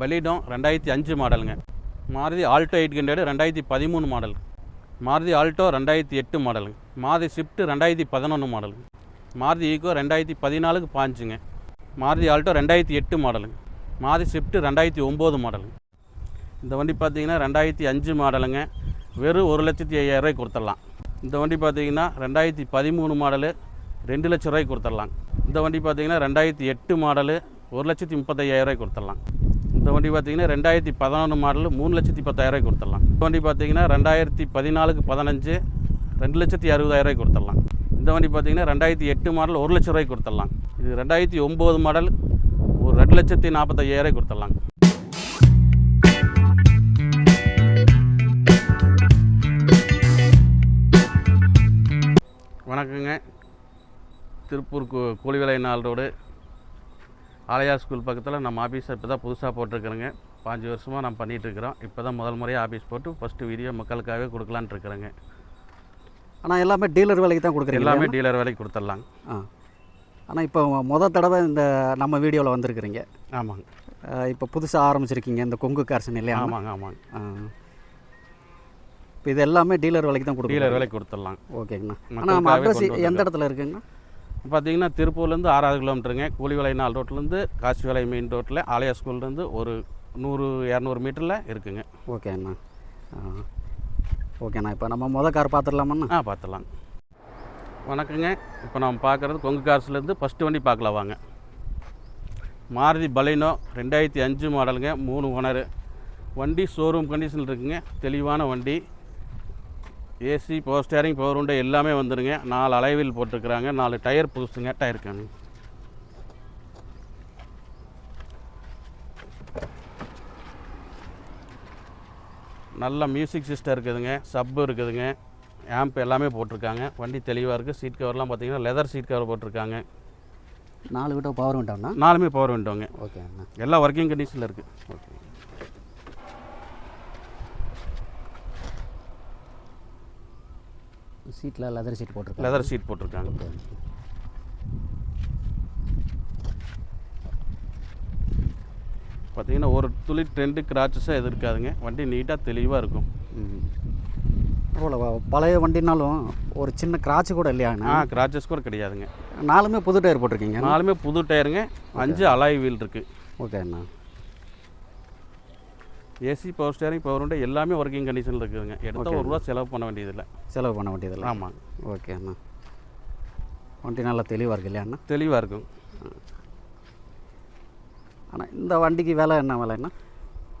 பலிடோ ரெண்டாயிரத்தி அஞ்சு மாடலுங்க. மாருதி ஆல்டோ எயிட் ஹண்ட்ரடு ரெண்டாயிரத்தி பதிமூணு மாடல். மாருதி ஆல்டோ ரெண்டாயிரத்தி எட்டு மாடலுங்க. மாருதி ஸ்விஃப்ட் ரெண்டாயிரத்தி பதினொன்று மாடலுங்க. மாருதி ஈகோ ரெண்டாயிரத்தி பதினாலுக்கு பாஞ்சுங்க. மாருதி ஆல்டோ ரெண்டாயிரத்தி எட்டு மாடலுங்க. மாருதி ஸ்விஃப்ட் ரெண்டாயிரத்தி ஒம்பது மாடலுங்க. இந்த வண்டி பார்த்தீங்கன்னா ரெண்டாயிரத்தி அஞ்சு மாடலுங்க. வெறும் ஒரு லட்சத்தி ஐயாயிரரூவாய்க்கு கொடுத்துடலாம். இந்த வண்டி பார்த்தீங்கன்னா ரெண்டாயிரத்தி பதிமூணு மாடலு ரெண்டு லட்ச ரூபாய்க்கு கொடுத்துடலாம் இந்த வண்டி பார்த்தீங்கன்னா ரெண்டாயிரத்தி எட்டு மாடலு ஒரு லட்சத்தி முப்பத்தையாயிரரூவாய்க்கு கொடுத்துடலாம். இந்த வண்டி பார்த்தீங்கன்னா ரெண்டாயிரத்தி பதினொன்று மாடல் மூணு லட்சத்தி பத்தாயிரரூவாய்க்கு கொடுத்துடலாம். இந்த வண்டி பார்த்தீங்கன்னா ரெண்டாயிரத்தி பதினாலுக்கு பதினஞ்சு ரெண்டு லட்சத்தி அறுபதாயிரரூவாய்க்கு கொடுத்துடலாம். இந்த வண்டி பார்த்தீங்கன்னா ரெண்டாயிரத்தி எட்டு மாடல் ஒரு லட்ச ரூபாய்க்கு கொடுத்துடலாம். இது ரெண்டாயிரத்தி ஒம்பது மாடல் ஒரு ரெண்டு லட்சத்தி நாற்பத்தையாயிரரூவாய்க்கு கொடுத்துடலாம். வணக்கங்க. திருப்பூர் கோ கூலிவிலை நாள் ரோடு. ஆலயா ஸ்கூல் பக்கத்தில் நம்ம ஆஃபீஸை இப்போ தான் புதுசாக போட்டிருக்கிறேங்க. பாஞ்சு வருஷமாக நம்ம பண்ணிகிட்ருக்குறோம் இப்போ தான் முதல் முறையாக ஆஃபீஸ் போட்டு ஃபஸ்ட்டு வீடியோ மக்களுக்காகவே கொடுக்கலான்ட்டு இருக்கிறேங்க. ஆனால் எல்லாமே டீலர் விலைக்கு தான் கொடுக்குறீங்க. எல்லாமே டீலர் விலைக்கு கொடுத்துடலாங்க. ஆ. ஆனால் இப்போ முத தடவை இந்த நம்ம வீடியோவில் வந்திருக்கிறீங்க. ஆமாங்க. இப்போ புதுசாக ஆரம்பிச்சிருக்கீங்க இந்த கொங்கு கார்சன் இல்லையா? ஆமாங்க ஆமாங்க. இப்போ இது எல்லாமே டீலர் விலைக்கு தான் கொடுக்குறீங்க. டீலர் விலைக்கு கொடுத்துடலாம் ஓகேங்கண்ணா. ஆனால் நம்ம அட்ரஸ் எந்த இடத்துல இருக்குங்கண்ணா? பார்த்தீங்கன்னா திருப்பூர்லேருந்து ஆறாவது கிலோமீட்டருங்க. கூலிவிலை நாள் ரோட்லேருந்து காசிவிலை மெயின் ரோட்டில் ஆலயா ஸ்கூல்லேருந்து ஒரு நூறு இரநூறு மீட்டரில் இருக்குங்க. ஓகேண்ணா ஆ ஓகேண்ணா இப்போ நம்ம முத கார் பார்த்துடலாமண்ணா? ஆ பார்த்துடலாம். வணக்கங்க. இப்போ நம்ம பார்க்குறது கொங்கு கார்ஸ்லேருந்து ஃபஸ்ட்டு வண்டி பார்க்கலாம் வாங்க. மாருதி பலைனோ ரெண்டாயிரத்தி அஞ்சு மாடலுங்க மூணு ஓனரு. வண்டி ஷோரூம் கண்டிஷனில் இருக்குங்க. தெளிவான வண்டி. ஏசி பவர் ஸ்டேரிங் பவர் உண்டை எல்லாமே வந்துடுங்க நாலு அலைவில் போட்டிருக்கிறாங்க. நாலு டயர் புதுசுங்க டயர் காணு நல்ல மியூசிக் சிஸ்டம் இருக்குதுங்க. சப்பு இருக்குதுங்க. ஆம்ப் எல்லாமே போட்டிருக்காங்க. வண்டி தெளிவாக இருக்குது சீட் கவர்லாம் பார்த்தீங்கன்னா லெதர் சீட் கவர் போட்டிருக்காங்க. நாலு விட்ட பவர் விட்டோம்னா நாலுமே பவர் விண்டோங்க ஓகேண்ணா எல்லாம் ஒர்க்கிங் கண்டிஷனில் இருக்குது ஓகே சீட்டில் லெதர் சீட் போட்டிருக்கேன் லெதர் சீட் போட்டிருக்காங்க. பார்த்தீங்கன்னா ஒரு துளி ட்ரெண்டு கிராச்சஸாக எது இருக்காதுங்க வண்டி நீட்டாக தெளிவாக இருக்கும். ம். பரவாயில்ல பழைய வண்டினாலும் ஒரு சின்ன கிராட்ச் கூட இல்லையாண்ணா ஆ கிராச்சஸ் கூட கிடையாதுங்க. நாலுமே புது டயர் போட்டிருக்கீங்க. நாலுமே புது டயருங்க அஞ்சு அலாய் வீல் இருக்குது ஓகேண்ணா ஏசி பவர் ஸ்டேரிங் பவர் உண்டு எல்லாமே ஒர்க்கிங் கண்டிஷனில் இருக்குதுங்க. எடுத்தால் ஒரு ரூபா செலவு பண்ண வேண்டியதில்லை. செலவு பண்ண வேண்டியதில்லை. ஆமாங்க ஓகே அண்ணா. வண்டி நல்லா தெளிவாக இருக்கு இல்லையா அண்ணா? தெளிவாக இருக்கும். ஆனால் இந்த வண்டிக்கு விலை என்ன விலைண்ணா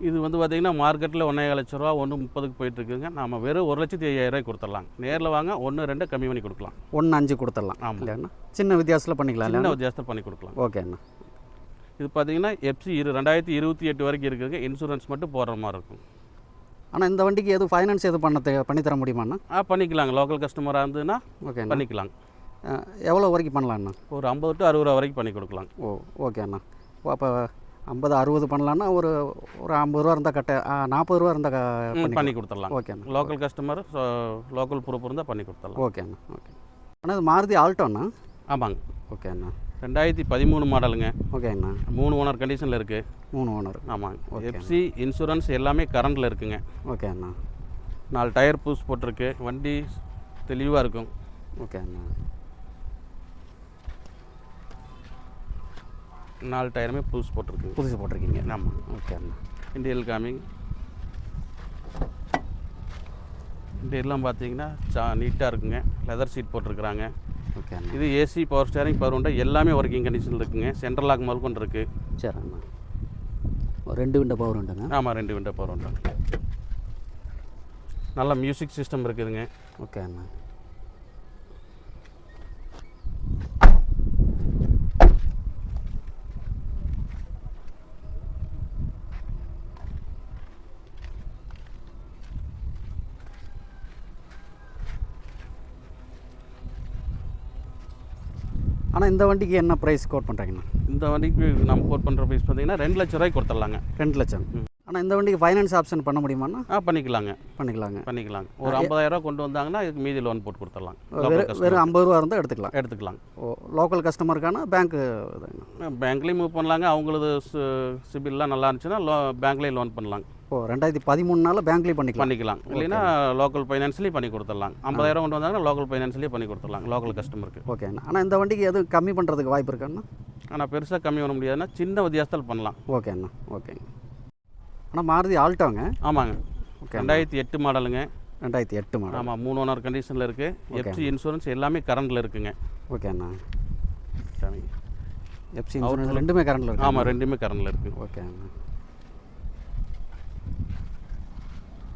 இது வந்து பார்த்தீங்கன்னா மார்க்கெட்டில் ஒன்றே லட்ச ரூபா ஒன்று முப்பதுக்கு போயிட்டுருக்குங்க நம்ம வெறும் ஒரு லட்சத்தி ஐயாயிரம் கொடுத்துடலாம். நேரில் வாங்க ஒன்று ரெண்டு கம்மி பண்ணி கொடுக்கலாம். ஒன்று அஞ்சு கொடுத்துடலாம் ஆமாம். இல்லையாண்ணா சின்ன வித்தியாசத்தில் பண்ணிக்கலாம் சின்ன வித்தியாசத்தில் பண்ணி கொடுக்கலாம். ஓகே அண்ணா. இது பார்த்தீங்கன்னா எஃப்சி இரு ரெண்டாயிரத்தி இருபத்தி எட்டு வரைக்கும் இருக்குதுங்க. இன்சூரன்ஸ் மட்டும் போடுற மாதிரி இருக்கும். ஆனால் இந்த வண்டிக்கு எதுவும் ஃபைனான்ஸ் எதுவும் பண்ண தெ- பண்ணி தர முடியுமாண்ணா ஆ பண்ணிக்கலாங்க. லோக்கல் கஸ்டமராக இருந்ததுன்னா ஓகே அண்ணா. பண்ணிக்கலாங்க. எவ்வளோ வரைக்கும் பண்ணலாண்ணா ஒரு ஐம்பது டு அறுபது ரூபா வரைக்கும் பண்ணி கொடுக்கலாம் ஓ ஓகே அண்ணா. ஓ அப்போ ஐம்பது அறுபது பண்ணலான்னா ஒரு ஒரு ஐம்பது ரூபா இருந்தால் கட்ட நாற்பது ரூபா இருந்தால் பண்ணி கொடுத்துடலாம் ஓகே அண்ணா. லோக்கல் கஸ்டமர் லோக்கல் ப்ரூஃப் இருந்தால் பண்ணி கொடுத்துடலாம். ஓகே அண்ணா ஓகே. அண்ணா இது மாருதி ஆல்டோண்ணா? ஆமாங்க. ஓகே அண்ணா. ரெண்டாயிரத்தி பதிமூணு மாடலுங்க. ஓகே அண்ணா மூணு ஓனர் கண்டிஷனில் இருக்குது மூணு ஓனர். ஆமாங்க. எஃப்சி இன்சூரன்ஸ் எல்லாமே கரண்டில் இருக்குங்க. ஓகே அண்ணா நாலு டயர் பூஸ் போட்டிருக்கு. வண்டி தெளிவாக இருக்கும். ஓகே அண்ணா நாலு டயருமே பூஸ் போட்டிருக்கு. புதுசு போட்டிருக்கீங்க. ஆமாம் ஓகே அண்ணா இண்டியல் காமிங் இண்டியெல்லாம் பார்த்தீங்கன்னா சா நீட்டாக இருக்குங்க. லெதர் சீட் போட்டிருக்கிறாங்க. ஓகே இது ஏசி பவர் ஸ்டேரிங் பவர் உண்டா? எல்லாமே ஒர்க்கிங் கண்டிஷனில் இருக்குங்க. சென்ட்ரல் லாக் முதல் கொண்டு இருக்குது சரி அண்ணா ஒரு ரெண்டு விண்டோ பவர் உண்டுங்க. ஆமாம் ரெண்டு விண்டோ பவர் உண்டா. நல்ல மியூசிக் சிஸ்டம் இருக்குதுங்க. ஓகே அண்ணா. ஆனால் இந்த வண்டிக்கு என்ன ப்ரைஸ் கோட் பண்ணுறீங்கண்ணா இந்த வண்டிக்கு நம்ம கோட் பண்ணுற ப்ரைஸ் பார்த்தீங்கன்னா ரெண்டு லட்ச ரூபாய்க்கு கொடுத்துடலாங்க. ரெண்டு லட்சம். ஆனால் இந்த வண்டிக்கு ஃபைனான்ஸ் ஆப்ஷன் பண்ண முடியுமாண்ணா? ஆ பண்ணிக்கலாங்க. பண்ணிக்கலாங்க. பண்ணிக்கலாங்க. ஒரு 50000 ரூபா கொண்டு வந்தாங்கன்னா இதுக்கு மீதி லோன் போட்டு கொடுத்துடலாம். வெறும் ஐம்பது ரூபா இருந்தால் எடுத்துக்கலாம். எடுத்துக்கலாம். ஓ லோக்கல் கஸ்டமருக்கான இதுங்க பேங்க்லேயும் மூவ் பண்ணலாங்க. அவங்களது சிபில்லாம் நல்லா இருந்துச்சுன்னா லோ பேங்க்லேயும் லோன் பண்ணலாம் ஓ ரெண்டாயிரத்தி பதிமூணுனால பேங்க்லேயும் பண்ணிக்கலாம். பண்ணிக்கலாம். இல்லைன்னா லோக்கல் ஃபைனான்ஸ்லேயும் பண்ணி கொடுத்துடலாம். 50000 கொண்டு வந்தாங்கன்னா லோக்கல் ஃபைனான்ஸ்லேயே பண்ணி கொடுத்துடலாம் லோக்கல் கஸ்டமருக்கு ஓகேண்ணா. ஆனால் இந்த வண்டிக்கு எதுவும் கம்மி பண்ணுறதுக்கு வாய்ப்பு இருக்காண்ணா? ஆனால் பெருசாக கம்மி பண்ண முடியாதுன்னா சின்ன வித்தியாசத்தில் பண்ணலாம். ஓகேண்ணா. ஓகேங்க. ஆனால் மாருதி ஆல்ட்டோங்க. ஆமாங்க. ஓகே. ரெண்டாயிரத்தி எட்டு மாடலுங்க. ரெண்டாயிரத்தி எட்டு மாடல். ஆமாம் மூணு ஓனர் கண்டிஷனில் இருக்குது எஃப்சி இன்சூரன்ஸ் எல்லாமே கரண்டில் இருக்குங்க. ஓகேண்ணா சாமி எஃப்சி இன்சூரன்ஸ் ரெண்டுமே கரண்டில் இருக்கு. ஆமாம் ரெண்டுமே கரண்டில் இருக்குது ஓகேண்ணா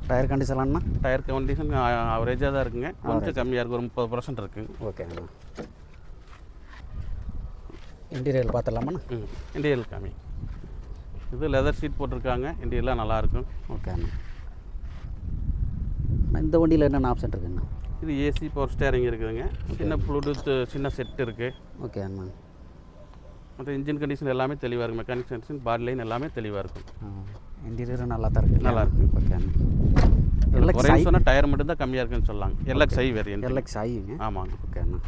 டயர் கண்டிஷன்லாம்ண்ணா டயர் கண்டிஷன் அவரேஜாக தான் இருக்குங்க. கொஞ்சம் கம்மியாக இருக்குது ஒரு முப்பது பர்சன்ட் இருக்குங்க ஓகேண்ணா இன்டீரியர் பார்த்துடலாமாண்ணா ம் இண்டியல் காமி. இது லெதர் சீட் போட்டிருக்காங்க. இண்டியெல்லாம் நல்லாயிருக்கும். ஓகேண்ணா அண்ணா, இந்த வண்டியில் என்னென்ன ஆப்ஷன் இருக்குண்ணா? இது ஏசி பவர் ஸ்டேரிங் இருக்குதுங்க. சின்ன ப்ளூடூத் சின்ன செட் இருக்குது ஓகே அண்ணா. மற்ற இன்ஜின் கண்டிஷன் எல்லாமே தெளிவாக இருக்கும். மெக்கானிக் கண்டிஷன் பாடி லைன் எல்லாமே தெளிவாக இருக்கும். இன்டீரியரும் நல்லா தான் இருக்குது நல்லா இருக்கு. ஓகே அண்ணா. குறைன்னு சொன்னால் டயர் மட்டும் தான் கம்மியாக இருக்குன்னு சொல்லலாம் எல்எக்ஸ் ஐ வேரியன்ட் எல்எக்ஸ் ஐங்க ஆமாங்க. ஓகே அண்ணா.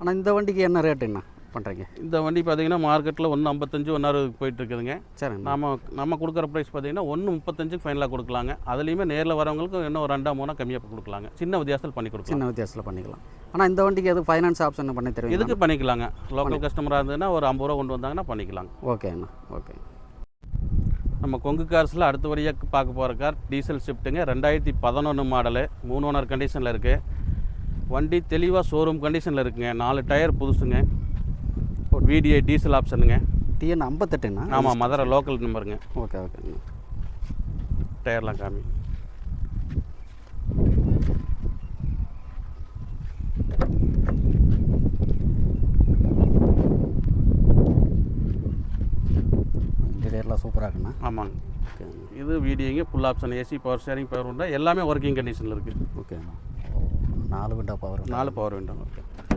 ஆனால் இந்த வண்டிக்கு என்ன ரேட்டுண்ணா பண்ணுறீங்க இந்த வண்டி பார்த்தீங்கன்னா மார்க்கெட்டில் ஒன்று ஐம்பத்தஞ்சு ஒன்று அறுபதுக்கு போயிட்டு இருக்குதுங்க சரிண்ணா நாம நம்ம கொடுக்குற ப்ரைஸ் பார்த்தீங்கன்னா ஒன்று முப்பத்தஞ்சுக்கு ஃபைனலாக கொடுக்கலாங்க. அதுலேயுமே நேரில் வரவங்களுக்கு இன்னும் ஒரு ரெண்டா மூணா கம்மியாக கொடுக்கலாங்க. சின்ன வித்தியாசத்தில் பண்ணி கொடுக்கலாம். சின்ன வித்தியாசத்தில் பண்ணிக்கலாம். ஆனால் இந்த வண்டிக்கு எதுவும் ஃபைனான்ஸ் ஆப்ஷன் பண்ணி தருவீங்க? இதுக்கு பண்ணிக்கலாங்க? லோக்கல் கஸ்டமராக இருந்ததுன்னா ஒரு ஐம்பது ரூபா கொண்டு வந்தாங்கன்னா பண்ணிக்கலாங்க. ஓகே அண்ணா. ஓகே நம்ம கொங்கு கார்ஸில் அடுத்தபடியாக பார்க்க போகிற கார் டீசல் ஷிஃப்ட்டுங்க ரெண்டாயிரத்தி பதினொன்று மாடலு மூணு ஓனர் கண்டிஷனில் இருக்குது வண்டி தெளிவாக ஷோரூம் கண்டிஷனில் இருக்குங்க. நாலு டயர் புதுசுங்க. விடிஐ டீசல் ஆப்ஷனுங்க டிஎன் ஐம்பத்தெட்டுண்ணா ஆமாம் மதுரை லோக்கல் நம்பருங்க ஓகே ஓகேண்ணா டயர்லாம் காமி. இன்டீரியர்லாம் சூப்பராக இருக்குண்ணா? ஆமாங்க. இது வீடியோங்க full option AC power steering power window எல்லாமே ஒர்க்கிங் கண்டிஷனில் இருக்குது ஓகேண்ணா நாலு விண்டோ பவர் நாலு பவர் விண்டோ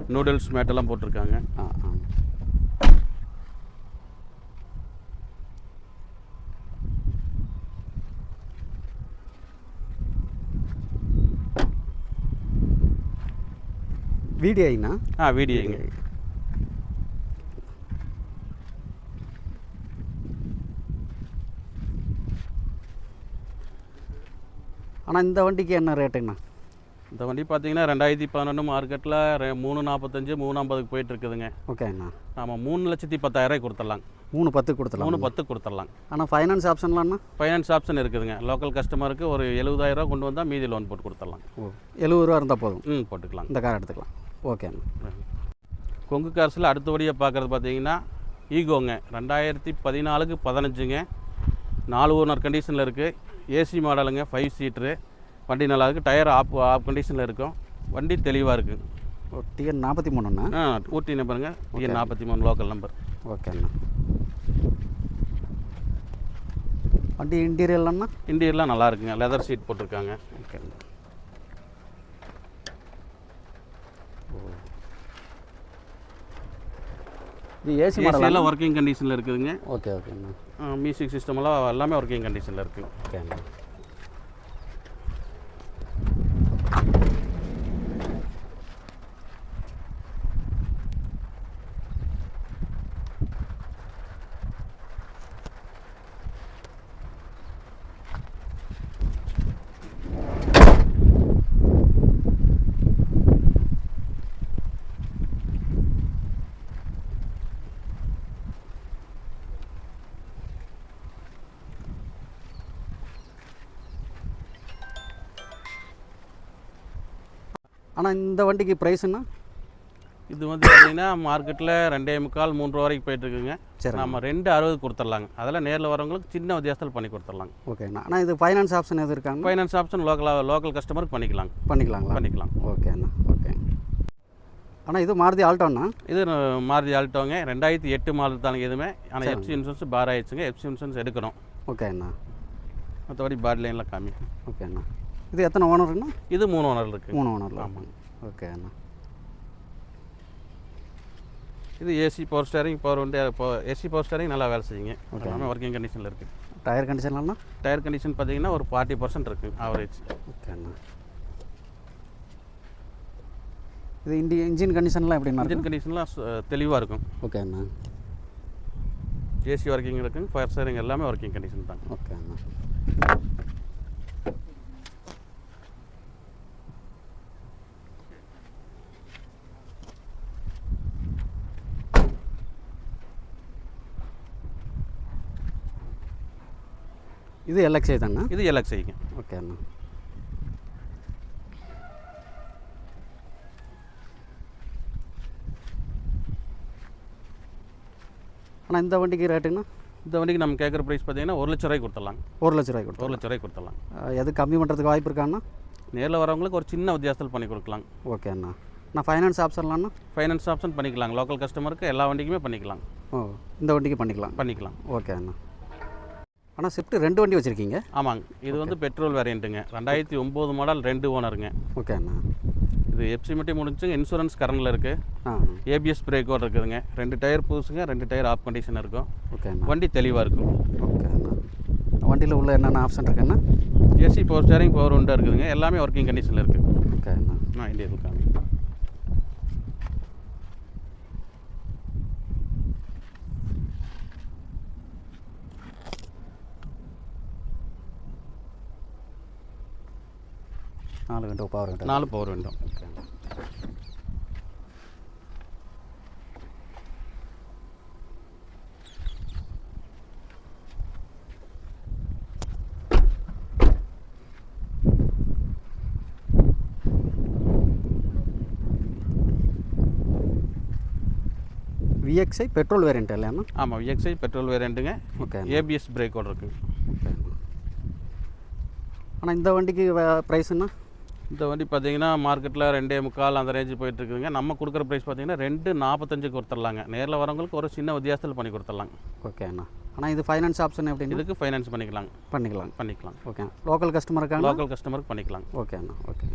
நூடுல்ஸ் மேட்டெல்லாம் போட்டிருக்காங்க. ஆ ஆ. விடிஐண்ணா ஆ வீடியோங்க ஆனால் இந்த வண்டிக்கு என்ன ரேட்டுங்கண்ணா இந்த வண்டி பார்த்தீங்கன்னா ரெண்டாயிரத்தி பதினொன்று மார்க்கெட்டில் மூணு நாற்பத்தஞ்சு மூணு ஐம்பதுக்கு போயிட்டு இருக்குதுங்க ஓகேண்ணா ஆமாம் மூணு லட்சத்தி பத்தாயிரம் கொடுத்துடலாம். மூணு பத்து கொடுத்துலாம் மூணு பத்து கொடுத்துடலாம். ஆனால் ஃபைனான்ஸ் ஆப்ஷன்லாம்ண்ணா ஃபைனான்ஸ் ஆப்ஷன் இருக்குதுங்க. லோக்கல் கஸ்டமருக்கு ஒரு 70000 ரூபா கொண்டு வந்தால் மீதி லோன் போட்டு கொடுத்துடலாம். ஓ எழுபது ரூபா இருந்தால் போதும். ம் போட்டுக்கலாம். இந்த கார் எடுத்துக்கலாம். ஓகேண்ணா. கொங்கு கார்ஸில் அடுத்தபடியாக பார்க்குறது பார்த்தீங்கன்னா ஈகோங்க. ரெண்டாயிரத்தி பதினாலுக்கு பதினஞ்சுங்க. நாலு ஓனர் கண்டிஷனில் இருக்குது ஏசி மாடலுங்க ஃபைவ் சீட்ரு வண்டி நல்லா இருக்குது டயர் ஆப் ஆப் கண்டிஷனில் இருக்கும். வண்டி தெளிவாக இருக்குது டிஎன் நாற்பத்தி மூணுண்ணா ஆ ஊட்டி நம்பருங்க டிஎன் நாற்பத்தி மூணு லோக்கல் நம்பர் ஓகேண்ணா வண்டி இன்டீரியர்லண்ணா இன்டீரியர்லாம் நல்லா இருக்குங்க. லெதர் சீட் போட்டிருக்காங்க. ஓகேண்ணா இது ஏசி மாடல் ஏசியெல்லாம் ஒர்க்கிங் கண்டிஷனில் இருக்குதுங்க. ஓகே ஓகேண்ணா மியூசிக் சிஸ்டமெல்லாம் எல்லாமே ஒர்க்கிங் கண்டிஷனில் இருக்குது ஓகேண்ணா ஆனால் இந்த வண்டிக்கு ப்ரைஸுண்ணா இது வந்து பார்த்தீங்கன்னா மார்க்கெட்டில் ரெண்டே முக்கால் மூன்று வரைக்கும் போயிட்டு இருக்குங்க சரி நம்ம ரெண்டு அறுபது கொடுத்துர்லாங்க அதெல்லாம் நேரில் வரவங்களுக்கு சின்ன வித்தியாசத்தில் பண்ணி கொடுத்துர்லாங்க ஓகேண்ணா ஆனால் இது ஃபைனான்ஸ் ஆப்ஷன் எதுவும் இருக்காங்க? ஃபைனான்ஸ் ஆப்ஷன் லோக்கல் லோக்கல் கஸ்டமருக்கு பண்ணிக்கலாங்க. பண்ணிக்கலாங்களா? பண்ணிக்கலாம். ஓகேண்ணா ஓகே ஆனால் இது மாருதி ஆல்ட்டோண்ணா இது மாருதி ஆல்டோங்க ரெண்டாயிரத்தி எட்டு மாடல் தானுங்க எதுவுமே. ஆனால் எஃப்சி இன்சூரன்ஸ் பார் ஆயிடுச்சுங்க. எஃப்சி இன்சூரன்ஸ் எடுக்கணும். ஓகேண்ணா மற்றபடி பாடி லைனில் காமி ஓகேண்ணா இது எத்தனை ஓனருங்கண்ணா இது மூணு ஓனர் இருக்குது மூணு ஓனரில் ஆமாங்க. ஓகே அண்ணா. இது ஏசி பவர் ஸ்டேரிங் பவர் வந்து ஏசி பவர் ஸ்டேரிங் நல்லா வேலை செய்யுங்க. எல்லாமே ஒர்க்கிங் கண்டிஷனில் இருக்குது டயர் கண்டிஷன்லாம்ண்ணா டயர் கண்டிஷன் பார்த்தீங்கன்னா ஒரு ஃபார்ட்டி பர்சன்ட் இருக்குது ஆவரேஜ் ஓகே அண்ணா. இது இண்டி இன்ஜின் கண்டிஷன்லாம் எப்படிண்ணா இன்ஜின் கண்டிஷன்லாம் தெளிவாக இருக்கும்? ஓகே அண்ணா. ஏசி ஒர்க்கிங் இருக்குங்க ஃபயர் ஸ்டேரிங் எல்லாமே ஒர்க்கிங் கண்டிஷன் தான். ஓகே இது எல்எக்ஸ்ஐ தானே? இது எல்எக்ஸ்ஐங்க ஓகே அண்ணா. அண்ணா இந்த வண்டிக்கு ரேட்டுங்கண்ணா இந்த வண்டிக்கு நம்ம கேட்குற ப்ரைஸ் பார்த்தீங்கன்னா ஒரு லட்ச ரூபாய்க்கு கொடுத்துடலாம் ஒரு லட்ச ரூபாய் ஒரு கொடுத்தோம் லட்ச ரூபாய்க்கு கொடுத்துடலாம் எது கம்மி பண்ணுறதுக்கு வாய்ப்பு இருக்காண்ணா நேரில் வரவங்களுக்கு ஒரு சின்ன வித்தியாசத்தில் பண்ணி கொடுக்கலாம். ஓகே அண்ணா. நான் ஃபைனான்ஸ் ஆப்ஷன்லாம்ண்ணா ஃபைனான்ஸ் ஆப்ஷன் பண்ணிக்கலாம் லோக்கல் கஸ்டமருக்கு எல்லா வண்டிக்குமே பண்ணிக்கலாம் ஓ இந்த வண்டிக்கு பண்ணிக்கலாம். பண்ணிக்கலாம். ஓகே அண்ணா. அண்ணா ஷிஃப்ட் ரெண்டு வண்டி வச்சுருக்கீங்க? ஆமாங்க. இது வந்து பெட்ரோல் வேரியண்ட்டுங்க ரெண்டாயிரத்தி ஒம்பது மாடல் ரெண்டு ஓனருங்க ஓகே அண்ணா. இது எப்சிமிட்டி முடிஞ்சுங்க. இன்சூரன்ஸ் கரண்டில் இருக்குது ஆ. ஏபிஎஸ் பிரேக்கோடு இருக்குதுங்க. ரெண்டு டயர் புதுசுங்க ரெண்டு டயர் ஆஃப் கண்டிஷன் இருக்கும். ஓகே அண்ணா. வண்டி தெளிவாக இருக்கும். ஓகே அண்ணா. வண்டியில் உள்ள என்னென்ன ஆப்ஷன் இருக்குண்ணா ஏசி பவர் ஸ்டேரிங் பவர் உண்டா இருக்குதுங்க. எல்லாமே ஒர்க்கிங் கண்டிஷனில் இருக்குது ஓகே அண்ணா. நான் இந்தியா இருக்காங்க நாலு விண்டோ பவர் விண்டோ நாலு பவர் வேண்டும் ஓகே அண்ணா விஎக்ஸ்ஐ பெட்ரோல் வேரியண்ட் இல்லையாண்ணா ஆமாம் விஎக்ஸ்ஐ பெட்ரோல் வேரியண்ட்டுங்க ஓகே ஏபிஎஸ் பிரேக்கோடு இருக்குங்க ஓகே ஆனால் இந்த வண்டிக்கு ப்ரைஸுண்ணா இந்த வண்டி பார்த்தீங்கன்னா மார்க்கெட்டில் ரெண்டே முக்கால் அந்த ரேஞ்சு போயிட்டு இருக்குதுங்க நம்ம கொடுக்குற ப்ரைஸ் பார்த்தீங்கன்னா ரெண்டு நாற்பத்தஞ்சுக்கு கொடுத்துர்லாங்க. நேரில் வரவங்களுக்கு ஒரு சின்ன வித்தியாசத்தில் பண்ணி கொடுத்துர்லாங்க. ஓகே அண்ணா. ஆனால் இது ஃபைனான்ஸ் ஆப்ஷன் எப்படின்னு இதுக்கு ஃபைனான்ஸ் பண்ணிக்கலாங்க. பண்ணிக்கலாம். பண்ணிக்கலாம். ஓகே லோக்கல் கஸ்டமர் இருக்காங்க லோக்கல் கஸ்டமருக்கு பண்ணிக்கலாம் ஓகே அண்ணா. ஓகே